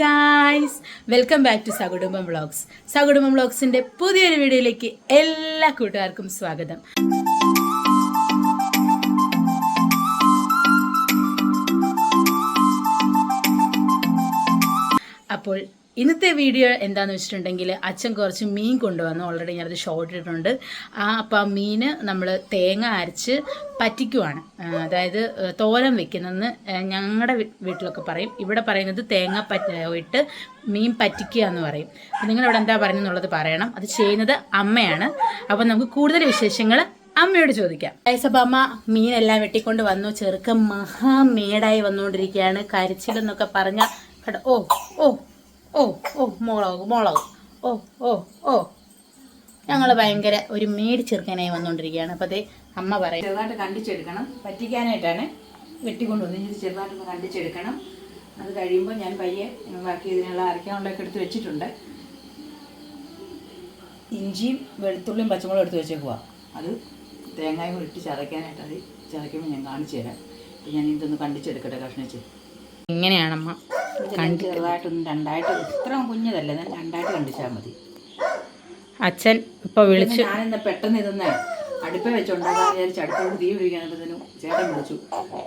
Guys welcome back to Sakudumbam vlogs Sakudumbam വ്ളോഗ്സിന്റെ പുതിയൊരു വീഡിയോയിലേക്ക് എല്ലാ കൂട്ടുകാർക്കും സ്വാഗതം. അപ്പോൾ ഇന്നത്തെ വീഡിയോ എന്താണെന്ന് വെച്ചിട്ടുണ്ടെങ്കിൽ അച്ഛൻ കുറച്ച് മീൻ കൊണ്ടുവന്നു ഓൾറെഡി ഞാനത് ഷോർട്ട് ഇട്ടിട്ടുണ്ട്. ആ അപ്പോൾ ആ മീന് നമ്മൾ തേങ്ങ അരച്ച് പറ്റിക്കുവാണ്. അതായത് തോരൻ വെക്കുന്നതെന്ന് ഞങ്ങളുടെ വീട്ടിലൊക്കെ പറയും. ഇവിടെ പറയുന്നത് തേങ്ങ പറ്റ ഇട്ട് മീൻ പറ്റിക്കുക എന്ന് പറയും നിങ്ങളിവിടെ എന്താ പറയുന്നത് പറയണം. അത് ചെയ്യുന്നത് അമ്മയാണ്. അപ്പോൾ നമുക്ക് കൂടുതൽ വിശേഷങ്ങൾ അമ്മയോട് ചോദിക്കാം. അമ്മ മീനെല്ലാം വെട്ടിക്കൊണ്ട് വന്നു. ചെറുക്കൻ മഹാമേടായി വന്നുകൊണ്ടിരിക്കുകയാണ്. കരിച്ചിലെന്നൊക്കെ പറഞ്ഞ ഓ ഓ ഓ ഓ മുളക് മുളക് ഓ ഓ ഓ. ഞങ്ങൾ ഭയങ്കര ഒരു മേടി ചെറുക്കനായി വന്നുകൊണ്ടിരിക്കുകയാണ് അപ്പോൾ അതേ അമ്മ പറയും. ചെറുതായിട്ട് കണ്ടിച്ചെടുക്കണം. പറ്റിക്കാനായിട്ടാണ് വെട്ടിക്കൊണ്ടുവന്ന് ഇനി ചെറുതായിട്ട് ചെറുതായിട്ടൊന്ന് കണ്ടിച്ചെടുക്കണം. അത് കഴിയുമ്പോൾ ഞാൻ പയ്യെ ബാക്കി ഇതിനുള്ള അരയ്ക്കാനുള്ളതൊക്കെ എടുത്ത് വെച്ചിട്ടുണ്ട്. ഇഞ്ചിയും വെളുത്തുള്ളിയും പച്ചമുളകും എടുത്ത് വെച്ചേക്കുക അത് തേങ്ങയും ഇട്ട് ചതയ്ക്കാനായിട്ട് അത് ചതയ്ക്കുമ്പോൾ ഞാൻ കാണിച്ചു തരാം ഞാൻ ഇതൊന്ന് കണ്ടിച്ചെടുക്കട്ടെ കഷ്ണിച്ച്. ഇങ്ങനെയാണമ്മ. കണ്ടി ചെറുതായിട്ടൊന്ന് രണ്ടായിട്ട് ഇത്രയും കുഞ്ഞതല്ലേ? ഞാൻ രണ്ടായിട്ട് കണ്ടിച്ചാൽ മതി. അച്ഛൻ ഇപ്പോൾ വിളിച്ചു. ഞാനിന്ന് പെട്ടെന്ന് ഇതൊന്ന് അടുപ്പ് വെച്ചുണ്ടാക്കാൻ വിചാരിച്ച് അടുപ്പോട് തീ പിടിക്കാനപ്പോഴത്തേനും ചേട്ടൻ വിളിച്ചു.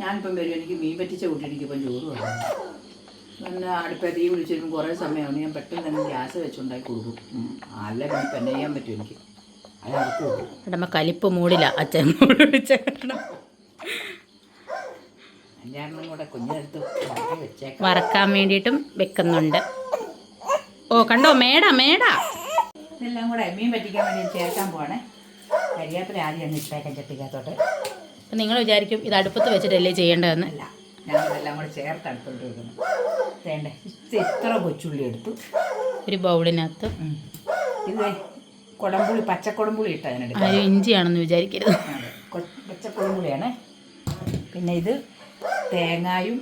ഞാനിപ്പം വരും. എനിക്ക് മീൻ പറ്റിച്ച കൂട്ടിയിരിക്കും ചോറ് വേണം പിന്നെ അടുപ്പ തീ പിടിച്ച് വരുമ്പോൾ കുറേ സമയമാണ്. ഞാൻ പെട്ടെന്ന് തന്നെ ഗ്യാസ് വെച്ചുണ്ടാക്കി കൊടുക്കും. അല്ല ഇപ്പം എന്നെ ചെയ്യാൻ പറ്റും എനിക്ക്. അത് കലിപ്പ് മൂടില്ല. അച്ഛൻ മൂടി വിളിച്ച കാരണം എന്റെ കാരണം കൂടെ കുഞ്ഞെടുത്ത് ഉണ്ടാക്കി വെച്ചേക്കാം വറക്കാൻ വേണ്ടിയിട്ടും വെക്കുന്നുണ്ട്. ഓ കണ്ടോ? മേടാ മേടാ. ഇതെല്ലാം കൂടെ മീൻ പറ്റിക്കാൻ വേണ്ടി ചേർക്കാൻ പോവാണേ. കരിയാപ്പില ആദ്യം അങ്ങ് ഇട്ടേക്കാൻ ചട്ടിക്കകത്തോട്ട്. അപ്പം നിങ്ങൾ വിചാരിക്കും ഇത് അടുപ്പത്ത് വെച്ചിട്ടല്ലേ ചെയ്യേണ്ടതെന്ന്. അല്ല ഞാൻ ഇതെല്ലാം കൂടെ ചേർത്ത് അടുത്തോട്ട് വെക്കുന്നു. വേണ്ടേ? ഇത്ര കൊച്ചുള്ളി എടുത്തു. ഒരു ബൗളിനകത്ത്. ഇത് കൊടംപുളി പച്ചക്കൊടംപുളി ഇട്ട് അതിനെടുക്കാം ഇഞ്ചിയാണെന്ന് വിചാരിക്കരുത്. കൊ- പിന്നെ ഇത് തേങ്ങായും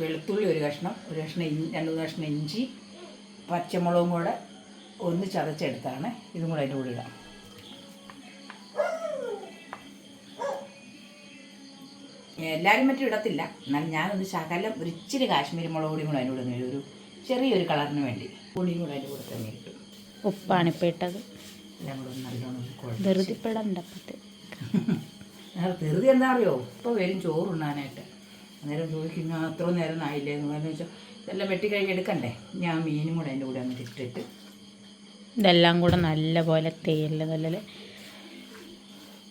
വെളുത്തുള്ളി ഒരു കഷ്ണം ഒരു കഷ്ണം രണ്ട് മൂന്ന് കഷ്ണം ഇഞ്ചി പച്ചമുളകും കൂടെ ഒന്ന് ചതച്ചെടുത്താണ് ഇതും കൂടെ അതിന്റെ കൂടെ ഇടാം. എല്ലാവരും മറ്റും ഇടത്തില്ല. എന്നാലും ഞാനൊന്ന് ശകലം ഒരു ഇച്ചിരി കാശ്മീരി മുളക് പൊടിയും കൂടെ അതിനോട് കൂടെ ഒരു ചെറിയൊരു കളറിന് വേണ്ടി പൊടിയും കൂടെ അതിന്റെ കൂടെ തന്നെ ഇട്ടു. ഉപ്പാണ് ഇപ്പം ഇട്ടത്. എല്ലാം കൂടെ നല്ലോണം ഒന്ന് കുഴച്ച്. ഞങ്ങൾ ധൃതി എന്താ അറിയോ? ഇപ്പോൾ വരും ചോറുണ്ണാനായിട്ട് അന്നേരം ചോദിക്കും ഞാൻ അത്ര നേരം ആയില്ലേ? എന്ന് പറഞ്ഞു വെച്ചാൽ ഇതെല്ലാം വെട്ടി കഴിഞ്ഞ് എടുക്കണ്ടേ? ഞാൻ മീനും കൂടെ അതിന്റെ കൂടെ അങ്ങ് ഇട്ടിട്ട് ഇതെല്ലാം കൂടെ നല്ലപോലെ തേയില നല്ല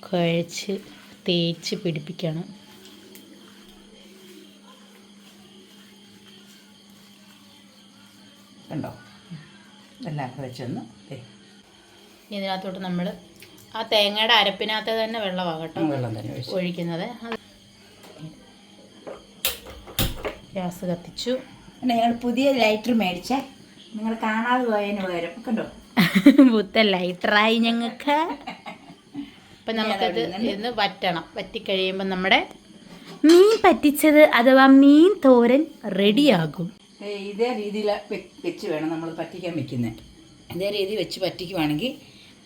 കഴിച്ച് തേച്ച് പിടിപ്പിക്കണം. കണ്ടോ? ഇതെല്ലാം വെച്ചൊന്ന് ഇതിനകത്തോട്ട് നമ്മൾ ആ തേങ്ങയുടെ അരപ്പിനകത്ത് തന്നെ വെള്ളമാകട്ടോ വെള്ളം തന്നെ ഒഴിക്കുന്നത്. ഗ്യാസ് കത്തിച്ചു. ഞങ്ങൾ പുതിയ ലൈറ്റർ മേടിച്ചേ. നിങ്ങൾ കാണാതെ പോയതിന് പകരം. കണ്ടോ? പുത്ത ലൈറ്ററായി ഞങ്ങൾക്ക്. അപ്പം നമുക്കത് ഇന്ന് വറ്റണം. വറ്റിക്കഴിയുമ്പോൾ നമ്മുടെ മീൻ പറ്റിച്ചത് അഥവാ മീൻ തോരൻ റെഡിയാകും. ദേ, ഇതേ രീതിയിൽ വെച്ച് വേണം നമ്മൾ പറ്റിക്കാൻ വെക്കുന്നത് ഇതേ രീതി വെച്ച് പറ്റിക്കുവാണെങ്കിൽ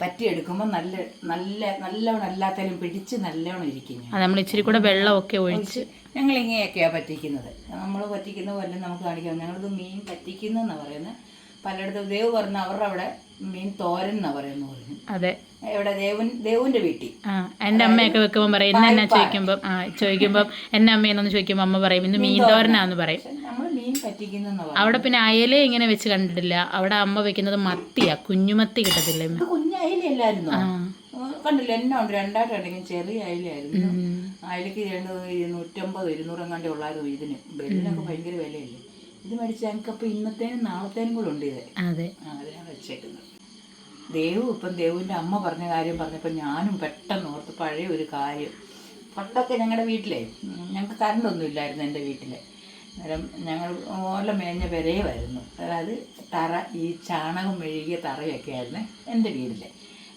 പറ്റിയെടുക്കുമ്പോൾ നല്ല നല്ല നല്ലവണ്ണം എല്ലാത്തേലും പിടിച്ച് നല്ലവണ്ണം ഇരിക്കും നമ്മൾ ഇച്ചിരി കൂടെ വെള്ളമൊക്കെ ഒഴിച്ച്. ഞങ്ങൾ ഇങ്ങനെയൊക്കെയാണ് പറ്റിക്കുന്നത്. നമ്മൾ പറ്റിക്കുന്ന പോലെ നമുക്ക് കാണിക്കാം. ഞങ്ങളിത് മീൻ പറ്റിക്കുന്നു എന്നാണ് പറയുന്നത് പലയിടത്തും ദേവ് പറഞ്ഞ അവരുടെ അവിടെ മീൻ തോരൻ എന്നാ പറയുന്നു പറഞ്ഞു അതെ. എവിടെ? ദേവൻ ദേവന്റെ വീട്ടിൽ എന്റെ അമ്മയൊക്കെ വെക്കുമ്പോൾ പറയും ഇന്ന് എന്നാ ചോദിക്കുമ്പോൾ ആ ചോദിക്കുമ്പം എന്റെ അമ്മയെന്നൊന്ന് ചോദിക്കുമ്പോൾ അമ്മ പറയും ഇന്ന് മീൻ തോരനാന്ന് പറയും. നമ്മൾ മീൻ പറ്റിക്കുന്നു എന്ന് പറയും അവിടെ പിന്നെ അയലേ ഇങ്ങനെ വെച്ച് കണ്ടിട്ടില്ല. അവിടെ അമ്മ വെക്കുന്നത് മത്തിയാ കുഞ്ഞുമത്തി കിട്ടത്തില്ലേ ഇത് കുഞ്ഞയിലല്ലായിരുന്നു കണ്ടില്ല? എന്നെ ഉണ്ട്? രണ്ടായിട്ട് ഉണ്ടെങ്കിൽ ചെറിയ അയിലായിരുന്നു. അയിലക്ക് രണ്ട് നൂറ്റമ്പത് ഇരുന്നൂറ് എങ്ങാണ്ടേ ഉള്ളായിരുന്നു ഇതിന്. ബെല്ലിനൊക്കെ ഭയങ്കര വിലയല്ലേ? ഇത് മേടിച്ച ഞങ്ങൾക്കപ്പോൾ ഇന്നത്തേനും നാളത്തേനും കൂടെ ഉണ്ട് ഇത്. അതിനാണ് വെച്ചേക്കുന്നത്. ദേവു ഇപ്പം ദേവുവിന്റെ അമ്മ പറഞ്ഞ കാര്യം പറഞ്ഞപ്പോൾ ഞാനും പെട്ടെന്ന് ഓർത്ത് പഴയ ഒരു കാര്യം. പണ്ടൊക്കെ ഞങ്ങളുടെ വീട്ടിലെ ഞങ്ങൾക്ക് കറണ്ടൊന്നും ഇല്ലായിരുന്നു എന്റെ വീട്ടിൽ അന്നേരം ഞങ്ങൾ ഓല മേഞ്ഞ പെരയുമായിരുന്നു അതായത് തറ ഈ ചാണകം മെഴുകിയ തറയൊക്കെ ആയിരുന്നു എന്റെ വീട്ടിൽ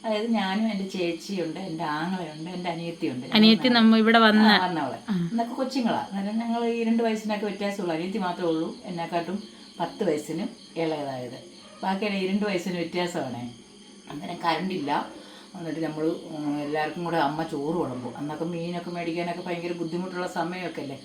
അതായത് ഞാനും എന്റെ ചേച്ചിയുണ്ട് എന്റെ ആങ്ങളയുണ്ട് എന്റെ അനിയത്തിയുണ്ട്. അനിയത്തി നമ്മൾ ഇവിടെ വന്ന വന്നവളെ. എന്നൊക്കെ കൊച്ചുങ്ങളാണ് അന്നേരം ഞങ്ങൾ ഈ രണ്ട് വയസ്സിനൊക്കെ വ്യത്യാസമുള്ളൂ അനിയത്തി മാത്രമേ ഉള്ളൂ. എന്നെക്കാട്ടും പത്ത് വയസ്സിനും ഇളയതായത്. ബാക്കി ഈ രണ്ട് വയസ്സിന് വ്യത്യാസമാണ്. അന്നേരം കറണ്ടില്ല എന്നിട്ട് നമ്മൾ എല്ലാവർക്കും കൂടെ അമ്മ ചോറ് വിളമ്പും. അന്നൊക്കെ മീനൊക്കെ മേടിക്കാനൊക്കെ ഭയങ്കര ബുദ്ധിമുട്ടുള്ള സമയമൊക്കെ അല്ലേ?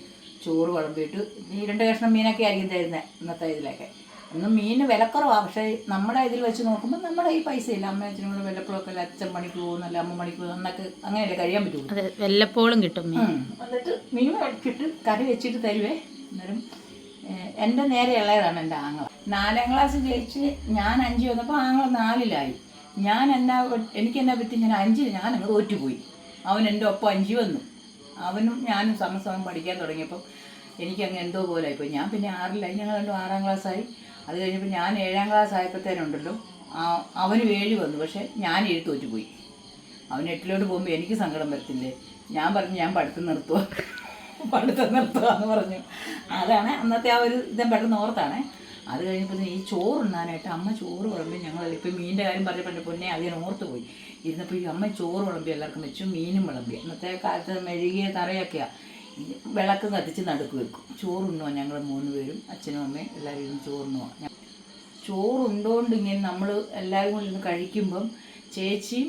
ചോറ് വിളമ്പിയിട്ട് ഈ രണ്ട് കഷ്ണം മീനൊക്കെ ആയിരിക്കും തരുന്നത് ഇന്നത്തെ ഇതിലൊക്കെ. ഒന്നും മീൻ വിലക്കുറവാണ് പക്ഷേ നമ്മുടെ ഇതിൽ വെച്ച് നോക്കുമ്പോൾ നമ്മുടെ ഈ പൈസ ഇല്ല അമ്മ അച്ഛനും കൂടെ വല്ലപ്പോഴൊക്കെ അല്ല അച്ഛൻ പണിക്ക് പോകുന്നല്ല അമ്മ പണിക്ക് പോകുന്ന എന്നൊക്കെ അങ്ങനെയല്ലേ കഴിയാൻ പറ്റുള്ളൂ അതെ വല്ലപ്പോഴും കിട്ടും മീൻ. എന്നിട്ട് മീൻ വെച്ചിട്ട് കറി വെച്ചിട്ട് തരുവേ. ഏഹ്, എന്റെ നേരെ ഇളയതാണ് എന്റെ ആങ്ങള. നാലാം ക്ലാസ് ജയിച്ച് ഞാൻ അഞ്ച് വന്നപ്പോൾ ആങ്ങള നാലിലായി. ഞാൻ എന്നാ എനിക്ക് എന്നാ പറ്റി? ഞാൻ അഞ്ചിൽ ഞാൻ അങ്ങ് തോറ്റുപോയി. അവൻ എന്റെ ഒപ്പം അഞ്ച് വന്നു. അവനും ഞാനും സമസമം പഠിക്കാൻ തുടങ്ങിയപ്പോൾ എനിക്കങ്ങ് എന്തോ പോലെ ആയിപ്പോയി ഞാൻ പിന്നെ ആറിലായി ഞങ്ങൾ രണ്ടും ആറാം ക്ലാസ്സായി അത് കഴിഞ്ഞപ്പോൾ ഞാൻ ഏഴാം ക്ലാസ് ആയപ്പോഴത്തേനുണ്ടല്ലോ അവനും ഏഴ് വന്നു. പക്ഷേ ഞാൻ ഏഴ് തോറ്റുപോയി. അവൻ എട്ടിലോട്ട് പോകുമ്പോൾ എനിക്ക് സങ്കടം വരത്തില്ലേ? ഞാൻ പറഞ്ഞു ഞാൻ പഠിത്തം നിർത്തുക പഠിത്തം നിർത്തുക എന്ന് പറഞ്ഞു. അതാണ് അന്നത്തെ ആ ഒരു ഇതം പെട്ടെന്ന് ഓർത്താണ്. അത് കഴിഞ്ഞപ്പോൾ ഈ ചോറ് ഉണ്ടാനായിട്ട് അമ്മ ചോറ് വിളമ്പി ഞങ്ങൾ ഇപ്പം മീനിന്റെ കാര്യം പറഞ്ഞപ്പോൾ പൊന്നെ അതിന് ഓർത്ത് പോയി. ഇരുന്നപ്പോൾ ഈ അമ്മ ചോറ് വിളമ്പി എല്ലാവർക്കും വെച്ചു മീനും വിളമ്പി. അന്നത്തെ കാലത്ത് മെഴുകിയ തറയൊക്കെയാണ് വിളക്ക് കത്തിച്ച് നടുക്ക് വെക്കും. ചോറുണ്ണുവാ ഞങ്ങൾ മൂന്ന് പേരും അച്ഛനും അമ്മയും എല്ലാവരും ഇരുന്ന് ചോറുണ്ണുവാ. ചോറുണ്ടോണ്ട് ഇങ്ങനെ നമ്മൾ എല്ലാവരും കൂടി ഇരുന്ന് കഴിക്കുമ്പം ചേച്ചിയും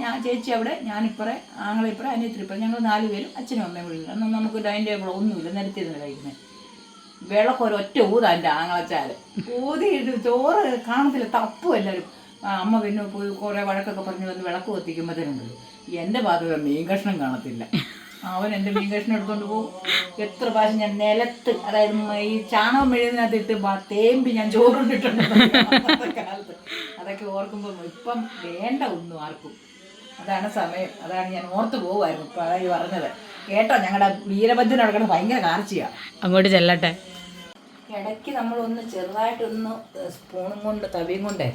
ഞാൻ ചേച്ചി അവിടെ ഞാനിപ്പറേ ആങ്ങളിപ്പറേ അനിയത്തിരിപ്പറേ ഞങ്ങൾ നാല് പേരും അച്ഛനും അമ്മയും കൂടി. അന്ന് നമുക്ക് ഡൈനിങ് ടേബിൾ ഒന്നുമില്ല നിരത്തിരുന്ന് കഴിക്കുന്നത് വിളക്ക് ഒറ്റ ഊതാ എന്റെ ആങ്ങളച്ചാൽ ഊതിയിട്ട് ചോറ് കാണത്തില്ല തപ്പും എല്ലാവരും. അമ്മ പിന്നെ പോയി കുറേ വഴക്കൊക്കെ പറഞ്ഞ് വന്ന് വിളക്ക് കത്തിക്കുമ്പോഴത്തേനുണ്ടല്ലോ എന്റെ ഭാഗത്ത് മീൻ കഷ്ണം കാണത്തില്ല. അവൻ എന്റെ മീൻ കഷ്ണം എടുത്തുകൊണ്ട് പോകും എത്ര പ്രാവശ്യം ഞാൻ നിലത്ത് അതായത് ഈ ചാണകം മെഴുകുന്നതിനകത്ത് ഇട്ട് തേമ്പി ഞാൻ ചോറുണ്ടിട്ടുണ്ട് കാലത്ത്. അതൊക്കെ ഓർക്കുമ്പോൾ ഇപ്പം വേണ്ട ഒന്നും ആർക്കും. അതാണ് സമയം. അതാണ് ഞാൻ ഓർത്ത് പോകുമായിരുന്നു ഇപ്പം ഈ പറഞ്ഞത്. കേട്ടോ ഞങ്ങളുടെ വീരഭദ്രൻ നടക്കണ ഭയങ്കര കാർച്ചയാണ് അങ്ങോട്ട് ചെല്ലട്ടെ. ഇടയ്ക്ക് നമ്മളൊന്ന് ചെറുതായിട്ടൊന്ന് സ്പൂണും കൊണ്ട് തവിയും കൊണ്ടേ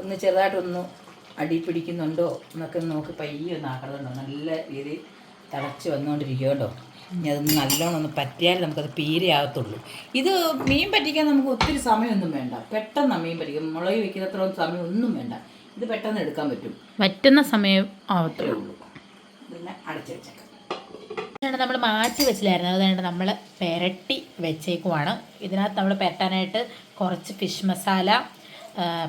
ഒന്ന് ചെറുതായിട്ടൊന്ന് അടി പിടിക്കുന്നുണ്ടോ എന്നൊക്കെ നോക്ക് പയ്യെ ഒന്ന് ആക്കണതുണ്ടോ നല്ല രീതിയിൽ തിളച്ച് വന്നുകൊണ്ടിരിക്കുക കേട്ടോ. ഇനി അതൊന്ന് നല്ലോണം ഒന്ന് പറ്റിയാൽ നമുക്കത് പീരയാകത്തുള്ളൂ. ഇത് മീൻ പറ്റിക്കാൻ നമുക്ക് ഒത്തിരി സമയമൊന്നും വേണ്ട. പെട്ടെന്ന് മീൻ പറ്റിക്കും മുളക് വെക്കുന്നത്രയും സമയം ഒന്നും വേണ്ട. ഇത് പെട്ടെന്ന് എടുക്കാൻ പറ്റും. പറ്റുന്ന സമയം ആവത്തേ ഉള്ളൂ പിന്നെ അടച്ചു വെച്ചേക്കാം. നമ്മൾ മാറ്റി വെച്ചില്ലായിരുന്നു അതുകൊണ്ട് നമ്മൾ പെരട്ടി വെച്ചേക്കുവാണ്. ഇതിനകത്ത് നമ്മൾ പെരട്ടാനായിട്ട് കുറച്ച് ഫിഷ് മസാല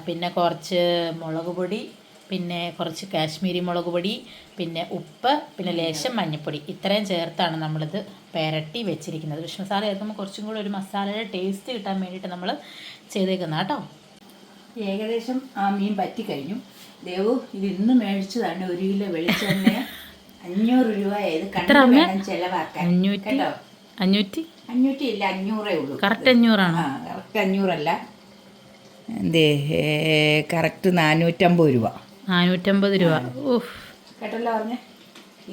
പിന്നെ കുറച്ച് മുളക് പൊടി പിന്നെ കുറച്ച് കാശ്മീരി മുളക് പൊടി പിന്നെ ഉപ്പ് പിന്നെ ലേശം മഞ്ഞൾപ്പൊടി ഇത്രയും ചേർത്താണ് നമ്മളിത് പെരട്ടി വെച്ചിരിക്കുന്നത്. ഫിഷ് മസാല ചേർക്കുമ്പോൾ കുറച്ചും കൂടി ഒരു മസാലയുടെ ടേസ്റ്റ് കിട്ടാൻ വേണ്ടിയിട്ട് നമ്മൾ ചെയ്തേക്കുന്ന കേട്ടോ ഏകദേശം ആ മീൻ പറ്റിക്കഴിഞ്ഞു. ദേവു ഇത് ഇന്ന് മേടിച്ചതാണ്. ഒരു കിലോ വെളിച്ചെണ്ണ അഞ്ഞൂറ് രൂപ ഇത് കണ്ടു വേണം ചെലവാക്കാൻ. അഞ്ഞൂറ്റി കേട്ടോ? അഞ്ഞൂറ്റി? അഞ്ഞൂറ്റി ഇല്ല അഞ്ഞൂറേ ഉള്ളൂ. കറക്റ്റ് അഞ്ഞൂറാണോ? ആ കറക്റ്റ് അഞ്ഞൂറല്ല. എന്തേ കറക്റ്റ് നാനൂറ്റമ്പത് രൂപ. നാനൂറ്റമ്പത് രൂപ. ഓഹ് കേട്ടല്ലോ പറഞ്ഞേ?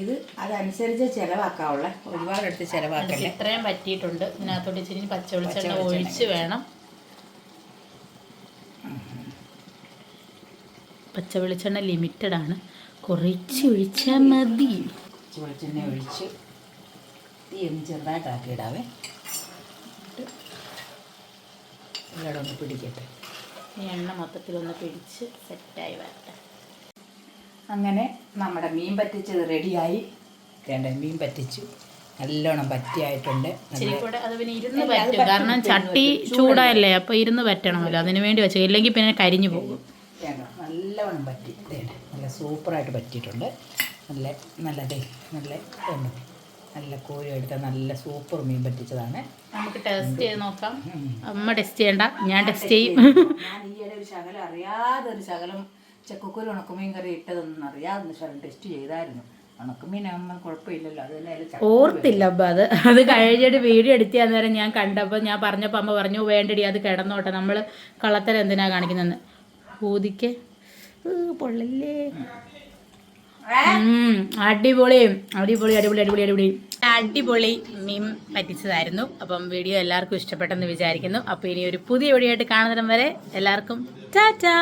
ഇത് അതനുസരിച്ച് ചെലവാക്കാവുള്ള. ഒരുപാട് എടുത്ത് ചെലവാക്കല്ലേ ഇത്രയും പറ്റിയിട്ടുണ്ട്. ഇതിനകത്തോട്ട് ഇച്ചിരി പച്ച വെളിച്ചെണ്ണ ഒഴിച്ച് വേണം. പച്ച വെളിച്ചെണ്ണ ലിമിറ്റഡ് ആണ് കുറച്ച് ഒഴിച്ചാൽ മതി. വെളിച്ചെണ്ണ ഒഴിച്ച് തീ ഒന്ന് ചെറുതായിട്ടാക്കി ഇടാവേ. എല്ലായിടും ഒന്ന് പിടിക്കട്ടെ. എണ്ണ മൊത്തത്തിലൊന്ന് പിടിച്ച് സെറ്റായി വരട്ടെ. അങ്ങനെ നമ്മുടെ മീൻ പറ്റിച്ചത് റെഡിയായി. വേണ്ട മീൻ പറ്റിച്ചു. നല്ലോണം പറ്റിയായിട്ടുണ്ട്. കാരണം ചട്ടി ചൂടായല്ലേ അപ്പോൾ ഇരുന്ന് പറ്റണമല്ലോ. അതിന് വേണ്ടി വെച്ചു ഇല്ലെങ്കിൽ പിന്നെ കരിഞ്ഞു പോകും. നല്ലോണം പറ്റി. വേണ്ട സൂപ്പറായിട്ട് പറ്റിയിട്ടുണ്ട്. നല്ല നല്ലതേ നല്ല ഉണ്ട് നല്ല കോഴി എടുത്ത നല്ല സൂപ്പർ മീൻ പറ്റിച്ചതാണ്. നമുക്ക് ടേസ്റ്റ് ചെയ്ത് നോക്കാം. അമ്മ ടെസ്റ്റ് ചെയ്യണ്ട. ഞാൻ ടെസ്റ്റ് ചെയ്യും. ഞാൻ ഈയിടെ ഒരു ശകലം അറിയാതെ ഒരു ശകലം ചക്കക്കുരു ഉണക്കമീൻ കറി ഇട്ടതൊന്നും അറിയാതെ ഒരു ശകലം ടെസ്റ്റ് ചെയ്തായിരുന്നു. ഓർത്തില്ല അപ്പം അത്. അത് കഴിഞ്ഞിട്ട് വീഡിയോ എടുത്ത് നേരം ഞാൻ കണ്ടപ്പോൾ ഞാൻ പറഞ്ഞപ്പോൾ അമ്മ പറഞ്ഞു വേണ്ടടി അത് കിടന്നോട്ടെ. നമ്മൾ കള്ളത്തരം എന്തിനാ കാണിക്കുന്നതെന്ന്? ഊതിക്ക് ഊ, പൊള്ളല്ലേ അടിപൊളി. അടിപൊളി അടിപൊളി അടിപൊളി അടിപൊളി. അടിപൊളി മീൻ പറ്റിച്ചതായിരുന്നു. അപ്പം വീഡിയോ എല്ലാവർക്കും ഇഷ്ടപ്പെട്ടെന്ന് വിചാരിക്കുന്നു. അപ്പോൾ ഇനി ഒരു പുതിയ വീഡിയോ ആയിട്ട് കാണുന്നിടം വരെ എല്ലാവർക്കും ടാറ്റാ.